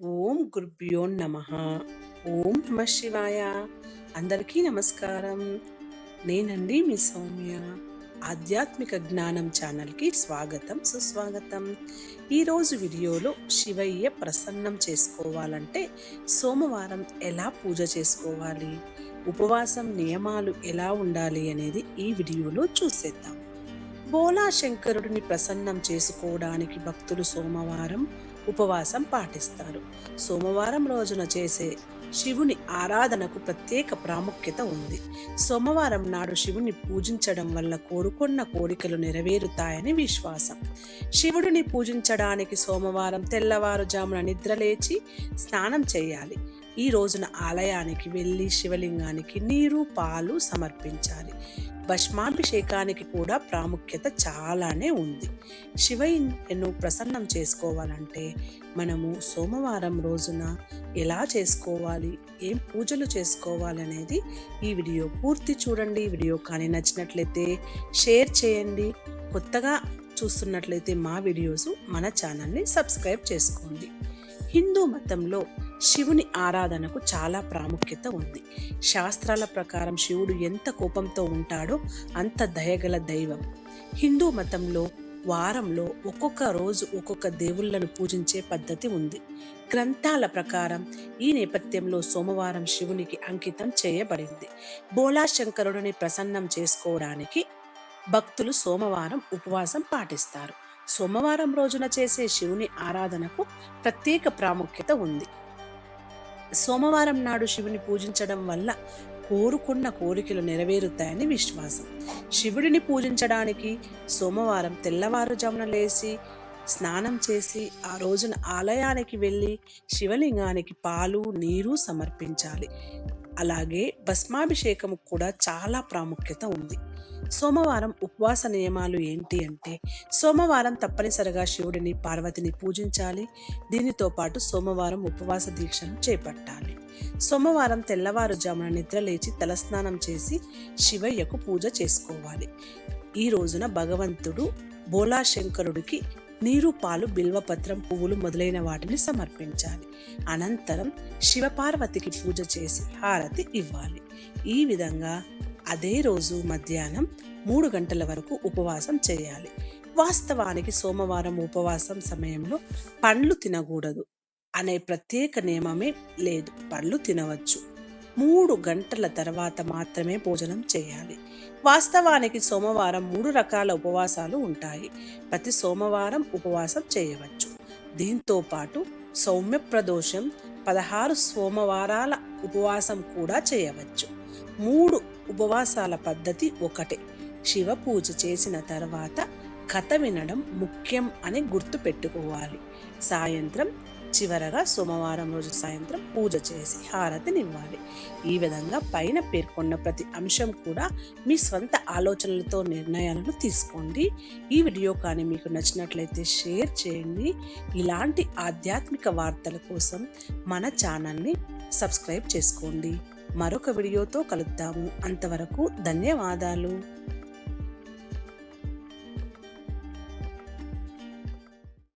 ఓం గురుభ్యో నమ. ఓం నమ శివాయ. అందరికీ నమస్కారం. నేనండి మీ సౌమ్య. ఆధ్యాత్మిక జ్ఞానం ఛానల్కి స్వాగతం సుస్వాగతం. ఈరోజు వీడియోలో శివయ్య ప్రసన్నం చేసుకోవాలంటే సోమవారం ఎలా పూజ చేసుకోవాలి? ఉపవాసం నియమాలు ఎలా ఉండాలి అనేది ఈ వీడియోలో చూసేద్దాం. బోలా శంకరుడిని ప్రసన్నం చేసుకోవడానికి భక్తులు సోమవారం ఉపవాసం పాటిస్తారు. సోమవారం రోజున చేసే శివుని ఆరాధనకు ప్రత్యేక ప్రాముఖ్యత ఉంది. సోమవారం నాడు శివుని పూజించడం వల్ల కోరుకున్న కోరికలు నెరవేరుతాయని విశ్వాసం. శివుడిని పూజించడానికి సోమవారం తెల్లవారుజామున నిద్రలేచి స్నానం చేయాలి. ఈ రోజున ఆలయానికి వెళ్ళి శివలింగానికి నీరు పాలు సమర్పించాలి. భస్మాభిషేకానికి కూడా ప్రాముఖ్యత చాలానే ఉంది. శివయ్యను ప్రసన్నం చేసుకోవాలంటే మనము సోమవారం రోజున ఎలా చేసుకోవాలి ఏం పూజలు చేసుకోవాలనేది ఈ వీడియో పూర్తి చూడండి. వీడియో కానీ నచ్చినట్లయితే షేర్ చేయండి. కొత్తగా చూస్తున్నట్లయితే మా వీడియోస్ మన ఛానల్ని సబ్స్క్రైబ్ చేసుకోండి. హిందూ మతంలో శివుని ఆరాధనకు చాలా ప్రాముఖ్యత ఉంది. శాస్త్రాల ప్రకారం శివుడు ఎంత కోపంతో ఉంటాడో అంత దయగల దైవం. హిందూ మతంలో వారంలో ఒక్కొక్క రోజు ఒక్కొక్క దేవుళ్ళను పూజించే పద్ధతి ఉంది. గ్రంథాల ప్రకారం ఈ నేపథ్యంలో సోమవారం శివునికి అంకితం చేయబడింది. బోలాశంకరుడిని ప్రసన్నం చేసుకోవడానికి భక్తులు సోమవారం ఉపవాసం పాటిస్తారు. సోమవారం రోజున చేసే శివుని ఆరాధనకు ప్రత్యేక ప్రాముఖ్యత ఉంది. సోమవారం నాడు శివుని పూజించడం వల్ల కోరుకున్న కోరికలు నెరవేరుతాయని విశ్వాసం. శివుడిని పూజించడానికి సోమవారం తెల్లవారుజామున లేచి స్నానం చేసి ఆ రోజున ఆలయానికి వెళ్ళి శివలింగానికి పాలు నీరు సమర్పించాలి. అలాగే భస్మాభిషేకం కూడా చాలా ప్రాముఖ్యత ఉంది. సోమవారం ఉపవాస నియమాలు ఏంటి అంటే సోమవారం తప్పనిసరిగా శివుడిని పార్వతిని పూజించాలి. దీనితో పాటు సోమవారం ఉపవాస దీక్షను చేపట్టాలి. సోమవారం తెల్లవారుజామున నిద్ర లేచి తలస్నానం చేసి శివయ్యకు పూజ చేసుకోవాలి. ఈ రోజున భగవంతుడు భోలాశంకరుడికి నీరు పాలు బిల్వపత్రం పువ్వులు మొదలైన వాటిని సమర్పించాలి. అనంతరం శివపార్వతికి పూజ చేసి హారతి ఇవ్వాలి. ఈ విధంగా అదే రోజు మధ్యాహ్నం మూడు గంటల వరకు ఉపవాసం చేయాలి. వాస్తవానికి సోమవారం ఉపవాసం సమయంలో పండ్లు తినకూడదు అనే ప్రత్యేక నియమమే లేదు. పండ్లు తినవచ్చు. మూడు గంటల తర్వాత మాత్రమే భోజనం చేయాలి. వాస్తవానికి సోమవారం మూడు రకాల ఉపవాసాలు ఉంటాయి. ప్రతి సోమవారం ఉపవాసం చేయవచ్చు. దీంతో పాటు సౌమ్య ప్రదోషం పదహారు సోమవారాల ఉపవాసం కూడా చేయవచ్చు. మూడు ఉపవాసాల పద్ధతి ఒకటే. శివ పూజ చేసిన తర్వాత కథ వినడం ముఖ్యం అని గుర్తు పెట్టుకోవాలి సాయంత్రం చివరగా సోమవారం రోజు సాయంత్రం పూజ చేసి హారతినివ్వాలి ఈ విధంగా పైన పేర్కొన్న ప్రతి అంశం కూడా మీ స్వంత ఆలోచనలతో నిర్ణయాలను తీసుకోండి. ఈ వీడియో కానీ మీకు నచ్చినట్లయితే షేర్ చేయండి. ఇలాంటి ఆధ్యాత్మిక వార్తల కోసం మన ఛానల్ని సబ్స్క్రైబ్ చేసుకోండి. మరొక వీడియోతో కలుద్దాము. అంతవరకు ధన్యవాదాలు.